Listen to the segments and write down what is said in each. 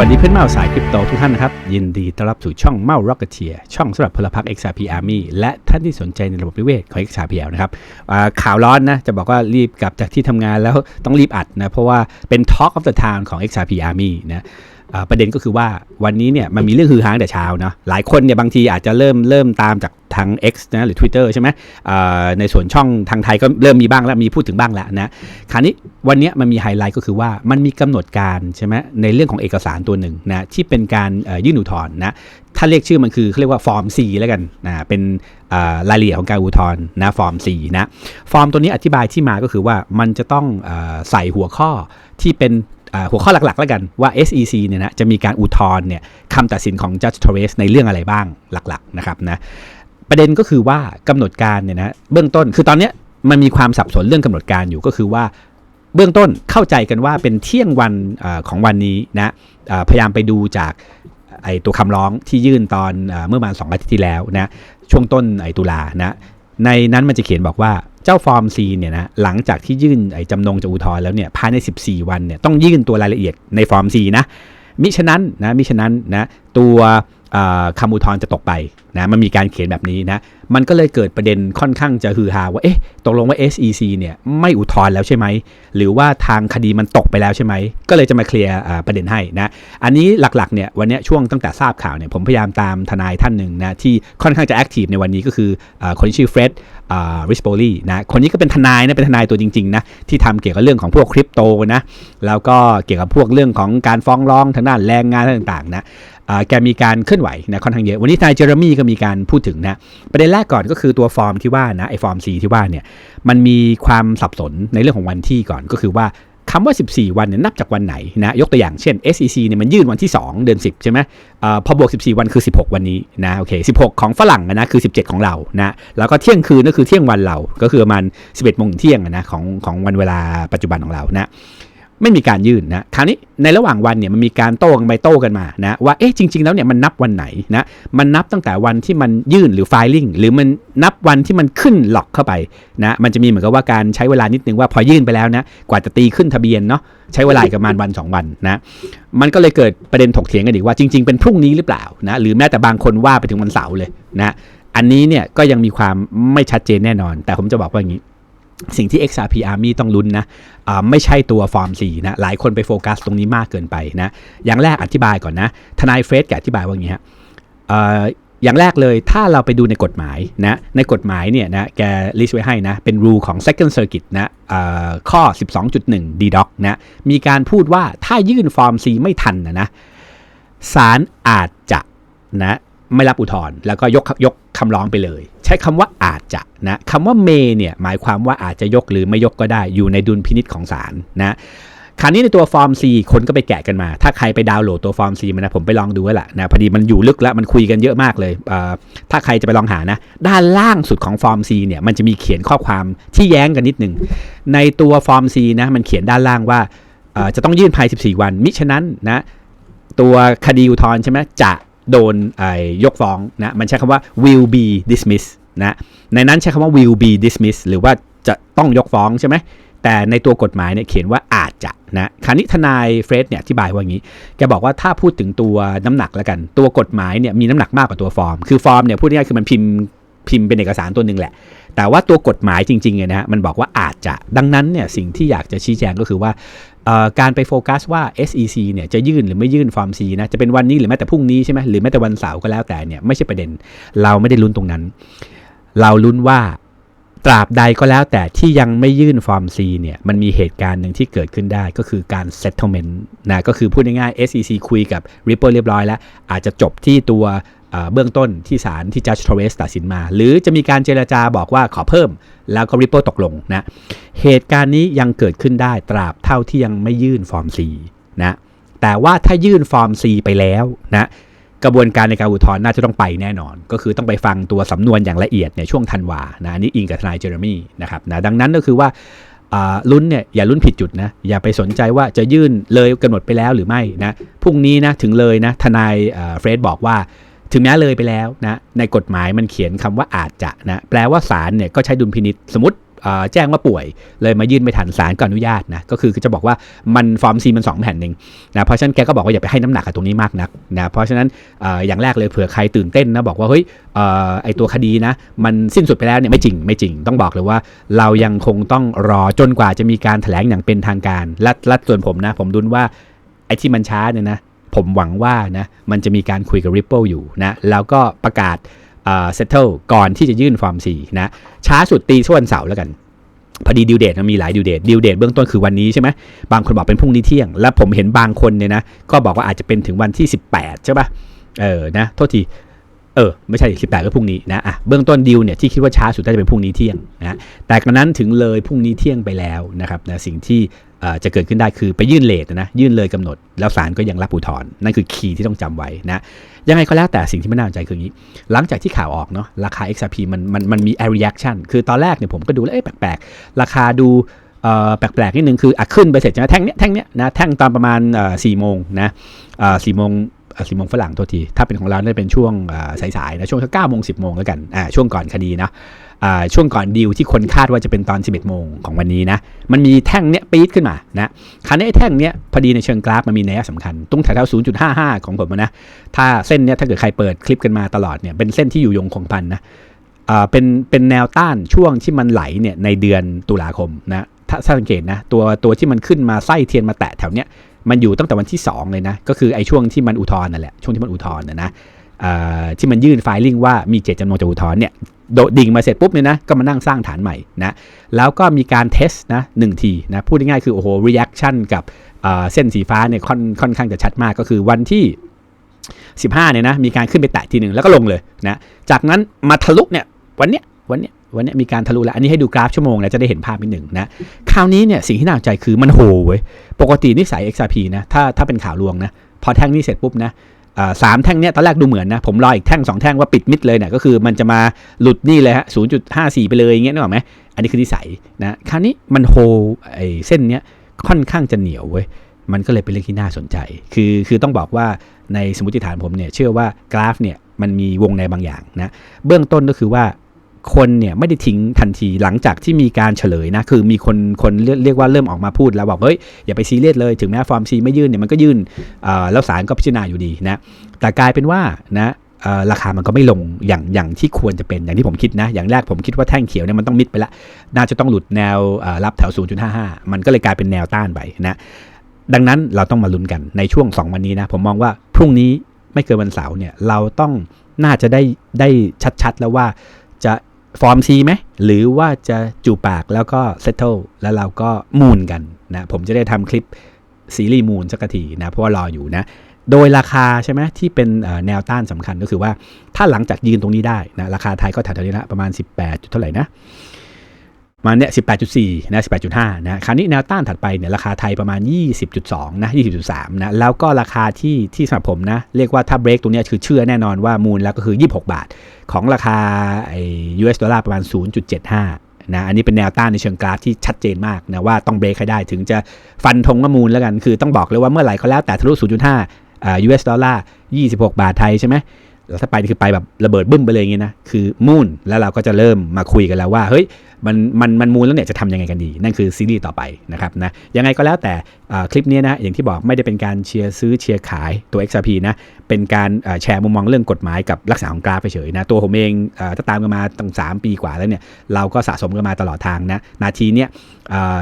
วัสดีเพื่อนเมาสายคริปโตทุกท่านนะครับ ยินดีต้อนรับสู่ช่องเมา Rocketeer ช่องสำหรับพลพรรค XRP Army และท่านที่สนใจในระบบนิเวศของ XRPL นะครับข่าวร้อนนะ จะบอกว่ารีบกลับจากที่ทำงานแล้วต้องรีบอัดนะ เพราะว่าเป็น Talk of the Town ของ XRP Army นะอ่า ประเด็นก็คือว่าวันนี้เนี่ยมันมีเรื่องฮือฮาตั้งแต่เช้าเนาะหลายคนเนี่ยบางทีอาจจะเริ่มเริ่มตามจากทาง X นะหรือ Twitter ใช่ไหมในส่วนช่องทางไทยก็เริ่มมีบ้างแล้วมีพูดถึงบ้างแล้วนะคราวนี้วันนี้มันมีไฮไลท์ก็คือว่ามันมีกำหนดการใช่ไหมในเรื่องของเอกสารตัวหนึ่งนะที่เป็นการยื่นอุทธรณ์นะถ้าเรียกชื่อมันคือเขาเรียกว่าฟอร์ม C แล้วกันนะเป็นรายละเอียดของการอุทธรณ์นะฟอร์ม C นะฟอร์มตัวนี้อธิบายที่มาก็คือว่ามันจะต้องอใส่หัวข้อที่เป็น หัวข้อหลักๆ แล้วกันว่า SEC เนี่ยนะจะมีการอุทธรณ์เนี่ยคำตัดสินของ Judge Torres ในเรื่องอะไรบ้างหลักๆนะครับนะประเด็นก็คือว่ากำหนดการเนี่ยนะเบื้องต้นคือตอนเนี้ยมันมีความสับสนเรื่องกำหนดการอยู่ก็คือว่าเบื้องต้นเข้าใจกันว่าเป็นเที่ยงวันอของวันนี้นะพยายามไปดูจากไอตัวคำร้องที่ยื่นตอนเออเมื่อประมาณสองอาทิตย์ที่แล้วนะช่วงต้นไอตุลานะ ในนั้นมันจะเขียนบอกว่าเจ้าฟอร์ม C เนี่ยนะหลังจากที่ยื่นไอ้จำนงจะอุทธรณ์แล้วเนี่ยภายใน 14 วันเนี่ยต้องยื่นตัวรายละเอียดในฟอร์ม C นะมิฉะนั้นนะมิฉะนั้นนะตัว คำอุทธรณ์จะตกไปนะมันมีการเขียนแบบนี้นะมันก็เลยเกิดประเด็นค่อนข้างจะฮือฮาว่าเอ๊ะตกลงว่า SEC เนี่ยไม่อุทธรณ์แล้วใช่ไหมหรือว่าทางคดีมันตกไปแล้วใช่ไหมก็เลยจะมาเคลียร์ประเด็นให้นะอันนี้หลักๆเนี่ยวันนี้ช่วงตั้งแต่ทราบข่าวเนี่ยผมพยายามตามทนายท่านหนึ่งนะที่ค่อนข้างจะแอคทีฟในวันนี้ก็คืออคนที่ชื่อเฟร็ดริสโบลีนะคนนี้ก็เป็นทนายนะเป็นทนายตัวจริงๆนะที่ทำเกี่ยวกับเรื่องของพวกคริปโตนะแล้วก็เกี่ยวกับพวกเรื่องของการฟ้องร้องทางด้านแรงงานต่างๆนะ แกมีการเคลื่อนไหวนะค่อนข้างเยอะ วันนี้นายเจอร์มี่ก็มีการพูดถึงนะ ประเด็นแรกก่อนก็คือตัวฟอร์มที่ว่านะไอฟอร์ม C ที่ว่าเนี่ยมันมีความสับสนในเรื่องของวันที่ก่อนก็คือว่าคำว่า 14 วันเนี่ยนับจากวันไหนนะยกตัวอย่างเช่น SEC เนี่ยมันยื่นวันที่ 2 เดือน 10 ใช่ไหมอพอบวก 14 วันคือ 16 วันนี้นะโอเค 16 ของฝรั่งนะคือ 17 ของเรานะแล้วก็เที่ยงคืนก็คือเที่ยงวันเรา ก็คือประมาณ 11โมงถึงเที่ยงนะของของวันเวลาปัจจุบันของเรานะ ไม่มีการยื่นนะคราวนี้ในระหว่างวันเนี่ยมันมีการโต้กันไปโต้กันมานะว่าเอ๊ะจริง ๆ แล้วเนี่ยมันนับวันไหนนะมันนับตั้งแต่วันที่มันยื่นหรือ filing หรือมันนับวันที่มันขึ้นหลอกเข้าไปนะมันจะมีเหมือนกับว่าการใช้เวลานิดนึงว่าพอยื่นไปแล้วนะกว่าจะตีขึ้นทะเบียนเนาะใช้เวลาประมาณวัน 2 วันนะมันก็เลยเกิดประเด็นถกเถียงกันอีกว่าจริง ๆ เป็นพรุ่งนี้หรือเปล่านะหรือแม้แต่บางคนว่าไปถึงวันเสาร์เลยนะอันนี้เนี่ยก็ยังมีความไม่ชัดเจนแน่นอน แต่ผมจะบอกว่าอย่างนี้ สิ่งที่ XRP Army ต้องลุ้นนะไม่ใช่ตัวฟอร์ม4นะ หลายคนไปโฟกัสตรงนี้มากเกินไปนะ อย่างแรกอธิบายก่อนนะ ทนายเฟรดแกอธิบายว่าอย่างนี้ฮะอย่างแรกเลยถ้าเราไปดูในกฎหมายนะ ในกฎหมายเนี่ยนะ แกลิสต์ไว้ให้นะ เป็นรูของ Second Circuit นะข้อ 12.1 DDoC นะ มีการพูดว่าถ้ายื่นฟอร์ม C ไม่ทันนะนะศาลอาจจะนะ ไม่รับอุทธรณ์แล้วก็ยกยกคำร้องไปเลย ใช้คำว่าอาจจะนะคำว่าเมเนี่ยหมายความว่าอาจจะยกหรือไม่ยกก็ได้อยู่ในดุลพินิษของศาลนะคราวนี้ในตัวฟอร์ม C คนก็ไปแกะกันมา ถ้าใครไปดาวน์โหลดตัวฟอร์ม C มานะผมไปลองดูแล้วล่ะนะพอดีมันอยู่ลึกแล้วมันคุยกันเยอะมากเลยเถ้าใครจะไปลองหานะ ด้านล่างสุดของฟอร์ม C เนี่ยมันจะมีเขียนข้อความที่แย้งกันนิดหนึ่งในตัวฟอร์ม C นะมันเขียนด้านล่างว่าจะต้องยื่นภาย 14 วัน มิฉะนั้นนะตัวคดีอุทธรณ์ใช่ไหมจะ โดนไอ้ยกฟ้องนะมันใช้คำว่า will be dismissed นะในนั้นใช้คำว่า will be dismissed หรือว่าจะต้องยกฟ้องใช่ไหมแต่ในตัวกฎหมายเนี่ยเขียนว่าอาจจะนะคราวนี้ทนายเฟรดเนี่ยอธิบายว่าอย่างนี้แกบอกว่าถ้าพูดถึงตัวน้ำหนักแล้วกัน ตัวกฎหมายเนี่ยมีน้ำหนักมากกว่าตัวฟอร์ม คือฟอร์มเนี่ยพูดง่ายๆคือมันพิมพ์พิมพ์เป็นเอกสารตัวหนึ่งแหละ แต่ว่าตัวกฎหมายจริงๆเนี่ยนะฮะมันบอกว่าอาจจะดังนั้นเนี่ยสิ่งที่อยากจะชี้แจงก็คือว่า การไปโฟกัสว่า SEC เนี่ยจะยื่นหรือไม่ยื่นฟอร์ม C นะจะเป็นวันนี้หรือแม้แต่พรุ่งนี้ใช่ไหมหรือแม้แต่วันเสาร์ก็แล้วแต่เนี่ยไม่ใช่ประเด็น เราไม่ได้ลุ้นตรงนั้น เราลุ้นว่าตราบใดก็แล้วแต่ที่ยังไม่ยื่นฟอร์ม C เนี่ยมันมีเหตุการณ์หนึ่งที่เกิดขึ้นได้ก็คือการ settlement นะก็คือพูดง่ายๆ SEC คุยกับ Ripple เรียบร้อยแล้ว อาจจะจบที่ตัว เบื้องต้นที่ศาลที่ Judge Torres ตัดสินมา หรือจะมีการเจรจาบอกว่าขอเพิ่ม แล้วก็ Ripple ตกลงนะ เหตุการณ์นี้ยังเกิดขึ้นได้ตราบเท่าที่ยังไม่ยื่นฟอร์ม C นะ แต่ว่าถ้ายื่นฟอร์ม C ไปแล้วนะ กระบวนการในการอุทธรณ์น่าจะต้องไปแน่นอน ก็คือต้องไปฟังตัวสำนวนอย่างละเอียดในช่วงธันวานะอันนี่อิงกับทนายเจอร์มี่นะครับนะดังนั้นก็คือว่าลุ้นเนี่ยอย่าลุ้นผิดจุดนะอย่าไปสนใจว่าจะยื่นเลยกำหนดไปแล้วหรือไม่นะพรุ่งนี้นะถึงเลยนะทนายเอ่อเฟรดบอกว่า ถึงแม้เลยไปแล้วนะในกฎหมายมันเขียนคำว่าอาจจะนะแปลว่าศาลเนี่ยก็ใช้ดุลพินิษสมมติแจ้งว่าป่วยเลยมายื่นไม่ทันศาลก็อนุญาตนะก็คือจะบอกว่ามันฟอร์มซีมันสองแผ่นหนึ่งนะเพราะฉะนั้นแกก็บอกว่าอย่าไปให้น้ำหนักกับตรงนี้มากนักนะเพราะฉะนั้นออย่างแรกเลยเผื่อใครตื่นเต้นนะบอกว่าเฮ้ยอไอตัวคดีนะมันสิ้นสุดไปแล้วเนี่ยไม่จริงไม่จริงต้องบอกเลยว่า เรายังคงต้องรอจนกว่าจะมีการแถลงอย่างเป็นทางการและและส่วนผมนะผมดุนว่าไอ้ที่มันช้าเนี่ยนะ ผมหวังว่านะมันจะมีการคุยกับ Ripple อยู่นะแล้วก็ประกาศเอ่อ settle ก่อนที่จะยื่นฟอร์ม4นะช้าสุดตีช่ววันเสาร์แล้วกันพอดีดิวเดตมันมีหลายดิวเดตดิวเดตเบื้องต้นคือวันนี้ใช่ไหมบางคนบอกเป็นพรุ่งนี้เที่ยง แล้วผมเห็นบางคนเนี่ยนะก็บอกว่าอาจจะเป็นถึงวันที่ 18 ใช่ปะเออนะโทษทีเออไม่ใช่ 18 ก็พรุ่งนี้นะอะเบื้องต้นดิวเนี่ยที่คิดว่าช้าสุดน่าจะเป็นพรุ่งนี้เที่ยงนะแต่กระนั้นถึงเลยพรุ่งนี้เที่ยงไปแล้วนะครับนะสิ่งที่ จะเกิดขึ้นได้คือไปยื่นเลทนะยื่นเลยกำหนด แล้วศาลก็ยังรับอุทธรณ์นั่นคือคีย์ที่ต้องจำไว้นะยังไงก็แล้วแต่สิ่งที่ไม่น่าสนใจคืออย่างนี้ หลังจากที่ข่าวออกเนาะราคา XRP มันมันมันมี a reaction คือตอนแรกเนี่ยผมก็ดูแล้วเอ๊ะแปลกๆ ราคาดูแปลกๆนิดนึงคืออะขึ้นไปเสร็จใช่ไหมแท่งเนี้ยแท่งเนี้ยนะแท่งตอนประมาณสี่โมงนะสี่โมงสี่โมงฝรั่งโทษที ถ้าเป็นของเราเนี่ยเป็นช่วงสายๆนะช่วงสักเก้าโมงสิบโมงแล้วกันอ่าช่วงก่อนคดีนะ ช่วงก่อนดีลที่คนคาดว่าจะเป็นตอน 11 โมงของวันนี้นะ มันมีแท่งเนี้ยปี๊ดขึ้นมานะคราวนี้ไอ้แท่งเนี้ยพอดีในเชิงกราฟมันมีนัยสำคัญตรงแถวๆ0.55 ของผมนะ ถ้าเส้นเนี้ยถ้าเกิดใครเปิดคลิปกันมาตลอดเนี่ยเป็นเส้นที่อยู่ยงคงพันนะอ่าเป็นเป็นแนวต้านช่วงที่มันไหลเนี่ยในเดือนตุลาคมนะถ้าสังเกตนะตัวตัวที่มันขึ้นมาไส้เทียนมาแตะแถวเนี้ยมันอยู่ตั้งแต่วันที่ 2 เลยนะ ก็คือไอ้ช่วงที่มันอุทธรณ์นั่นแหละช่วงที่มันอุทธรณ์นะนะอ่ที่มันยื่นไฟลิ่งว่ามีเจตจำนงจะอุทธรณ์เนี่ย โดดดิ่งมาเสร็จปุ๊บเนี่ยนะก็มานั่งสร้างฐานใหม่นะแล้วก็มีการเทสนะหนึ่งทีนะพูดง่ายๆคือโอ้โห reaction กับเส้นสีฟ้าเนี่ยค่อนค่อนข้างจะชัดมากก็คือวันที่ 15เนี่ยนะมีการขึ้นไปแตะทีหนึ่งแล้วก็ลงเลยนะจากนั้นมาทะลุเนี่ยวันเนี้ยวันเนี้ยวันเนี้ยมีการทะลุแล้ว อันนี้ให้ดูกราฟชั่วโมงนะจะได้เห็นภาพนิดหนึ่งนะ คราวนี้เนี่ยสิ่งที่น่าสนใจคือมันโหเว้ย ปกตินิสัย XRP นะ ถ้าถ้าเป็นข่าวลวงนะ พอแท่งนี้เสร็จปุ๊บนะ สามแท่งเนี้ยตอนแรกดูเหมือนนะ ผมรออีกแท่งสองแท่งว่าปิดมิดเลยเนี่ยก็คือมันจะมาหลุดนี่เลยฮะ0.54ไปเลยอย่างเงี้ยนึกออกไหมอันนี้คือนิสัยนะคราวนี้มันโฮไอเส้นเนี้ยค่อนข้างจะเหนียวเว้ยมันก็เลยเป็นเรื่องที่น่าสนใจ คือคือต้องบอกว่าในสมมติฐานผมเนี่ยเชื่อว่ากราฟเนี่ยมันมีวงในบางอย่างนะเบื้องต้นก็คือว่า คนเนี่ยไม่ได้ทิ้งทันทีหลังจากที่มีการเฉลยนะ คือมีคนคนเรียกว่าเริ่มออกมาพูดแล้วบอกเฮ้ยอย่าไปซีเรียสเลยถึงแม้ฟอร์มซีไม่ยื่นเนี่ยมันก็ยื่นแล้วศาลก็พิจารณาอยู่ดีนะแต่กลายเป็นว่านะราคามันก็ไม่ลงอย่างอย่างที่ควรจะเป็นอย่างที่ผมคิดนะ อย่างแรกผมคิดว่าแท่งเขียวเนี่ยมันต้องมิดไปละ น่าจะต้องหลุดแนวรับแถว 0.55 มันก็เลยกลายเป็นแนวต้านไปนะดังนั้นเราต้องมาลุ้นกันในช่วง 2 วันนี้นะ ผมมองว่าพรุ่งนี้ไม่เกินวันเสาร์เนี่ยเราต้องน่าจะได้ได้ชัดๆ แล้วว่าจะ ฟอร์มซีไหมหรือว่าจะจูปากแล้วก็เซตเทิลแล้วเราก็มูนกันนะผมจะได้ทำคลิปซีรีส์มูนสักทีนะเพราะว่ารออยู่นะโดยราคาใช่ไหมที่เป็นแนวต้านสำคัญก็คือว่าถ้าหลังจากยืนตรงนี้ได้นะราคาไทยก็แถวๆนี้นะประมาณ 18จุดเท่าไหร่นะ มาเนี่ย18.4นะ18.5นะคราวนี้แนวต้านถัดไปเนี่ยราคาไทยประมาณ20.2นะ20.3นะแล้วก็ราคาที่ที่สำหรับผมนะเรียกว่าถ้าเบรกตรงนี้คือเชื่อแน่นอนว่ามูลแล้วก็คือ26บาท ของราคาไอ้ US ดอลลาร์ประมาณ0.75นะอันนี้เป็นแนวต้านในเชิงกราฟที่ชัดเจนมากนะว่าต้องเบรกให้ได้ถึงจะฟันธงว่ามูลแล้วกัน คือต้องบอกเลยว่าเมื่อไหร่ก็แล้วแต่ทะลุ0.5อ่า US ดอลลาร์26 บาทไทยใช่ไหมแล้วถ้าไปนี่คือไปแบบระเบิดบึ้มไปเลยอย่างงี้นะ คือมูนแล้วเราก็จะเริ่มมาคุยกันแล้วว่า เฮ้ยมันมันมันมูลแล้วเนี่ยจะทำยังไงกันดี นั่นคือซีรีส์ต่อไปนะครับนะยังไงก็แล้วแต่คลิปนี้นะอย่างที่บอกไม่ได้เป็นการเชียร์ซื้อเชียร์ขายตัว XRP นะเป็นการแชร์มุมมองเรื่องกฎหมายกับลักษณะของกราฟเฉยๆนะตัวผมเองอถ้าตามกันมาตั้ง3 ปีกว่าแล้วเนี่ยเราก็สะสมกันมาตลอดทางนะนาทีเนี้ย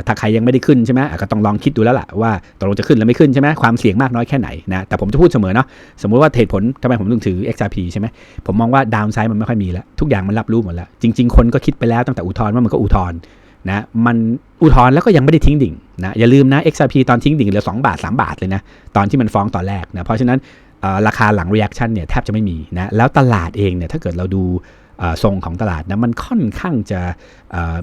ถ้าใครยังไม่ได้ขึ้นใช่ไหมก็ต้องลองคิดดูแล้วล่ะว่าตกลงจะขึ้นหรือไม่ขึ้นใช่ไหมความเสี่ยงมากน้อยแค่ไหนนะแต่ผมจะพูดเสมอเนาะสมมุติว่าเหตุผลทำไมผมถึงถือ XRP ใช่ไหมผมมองว่าดาวไซด์มันไม่ค่อยมีแล้วทุกอย่างมันรับรู้หมดแล้วจริง ๆ คนก็คิดไปแล้วตั้งแต่อุทธรณ์ว่ามันก็อุทธรณ์นะมันอุทธรณ์แล้วก็ยังไม่ได้ทิ้งดิ่งนะอย่าลืมนะ XRP ตอนทิ้งดิ่งเหลือ 2 บาท 3 บาทเลยนะตอนที่มันฟ้องตอนแรกนะเพราะฉะนั้นราคาหลัง reaction เนี่ยแทบจะไม่มีนะแล้วตลาดเองเนี่ยถ้าเกิดเราดูทรงของตลาดนะมันค่อนข้างจะ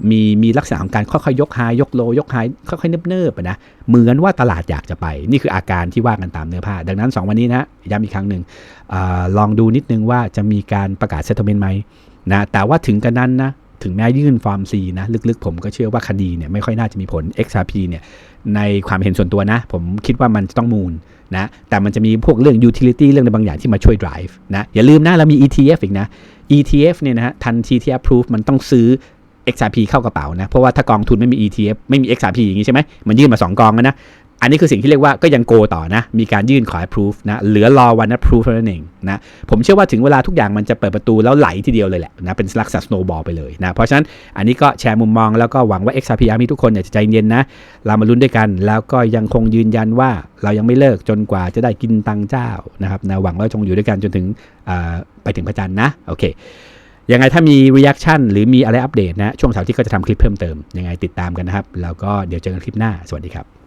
มีมีลักษณะของการค่อยๆยกไฮยกโลยกไฮค่อยๆเนิบๆนะเหมือนว่าตลาดอยากจะไป นี่คืออาการที่ว่ากันตามเนื้อผ้า ดังนั้น 2 วันนี้นะย้ำอีกครั้งหนึ่งอลองดูนิดนึงว่าจะมีการประกาศเซตเ l เมนต์ไหมนะแต่ว่าถึงกันนั้นนะ ถึงแม้ยื่นฟอร์ม C นะ ลึกๆ ผมก็เชื่อว่าคดีเนี่ยไม่ค่อยน่าจะมีผล XRP เนี่ยในความเห็นส่วนตัวนะ ผมคิดว่ามันต้องมูลนะแต่มันจะมีพวกเรื่อง utility เรื่องในบางอย่างที่มาช่วย drive นะอย่าลืมนะเรามี ETF อีกนะ ETF เนี่ยนะฮะทันทีที่ approve มันต้องซื้อ XRP เข้ากระเป๋านะ เพราะว่าถ้ากองทุนไม่มี ETF ไม่มี XRP อย่างนี้ใช่ไหมมันยื่นมา 2 กองแล้วนะ อันนี้คือสิ่งที่เรียกว่าก็ยังโกต่อนะ มีการยื่นขอ approve นะ เหลือรอวัน approve เท่านั้นเองนะ ผมเชื่อว่าถึงเวลาทุกอย่างมันจะเปิดประตูแล้วไหลทีเดียวเลยแหละนะ เป็นลักษณะ snowball ไปเลยนะ เพราะฉะนั้นอันนี้ก็แชร์มุมมองแล้วก็หวังว่า XRP มีทุกคนเนี่ยจะใจเย็นนะ เรามาลุ้นด้วยกัน แล้วก็ยังคงยืนยันว่าเรายังไม่เลิกจนกว่าจะได้กินตังเจ้านะครับนะ หวังว่าจงอยู่ด้วยกันจนถึงไปถึงพระจันทร์นะ โอเคยังไงถ้ามี reaction หรือมีอะไรอัปเดตนะ ช่วงเสาร์ที่ก็จะทำคลิปเพิ่มเติม ยังไงติดตามกันนะครับ แล้วก็เดี๋ยวเจอกันคลิปหน้า สวัสดีครับ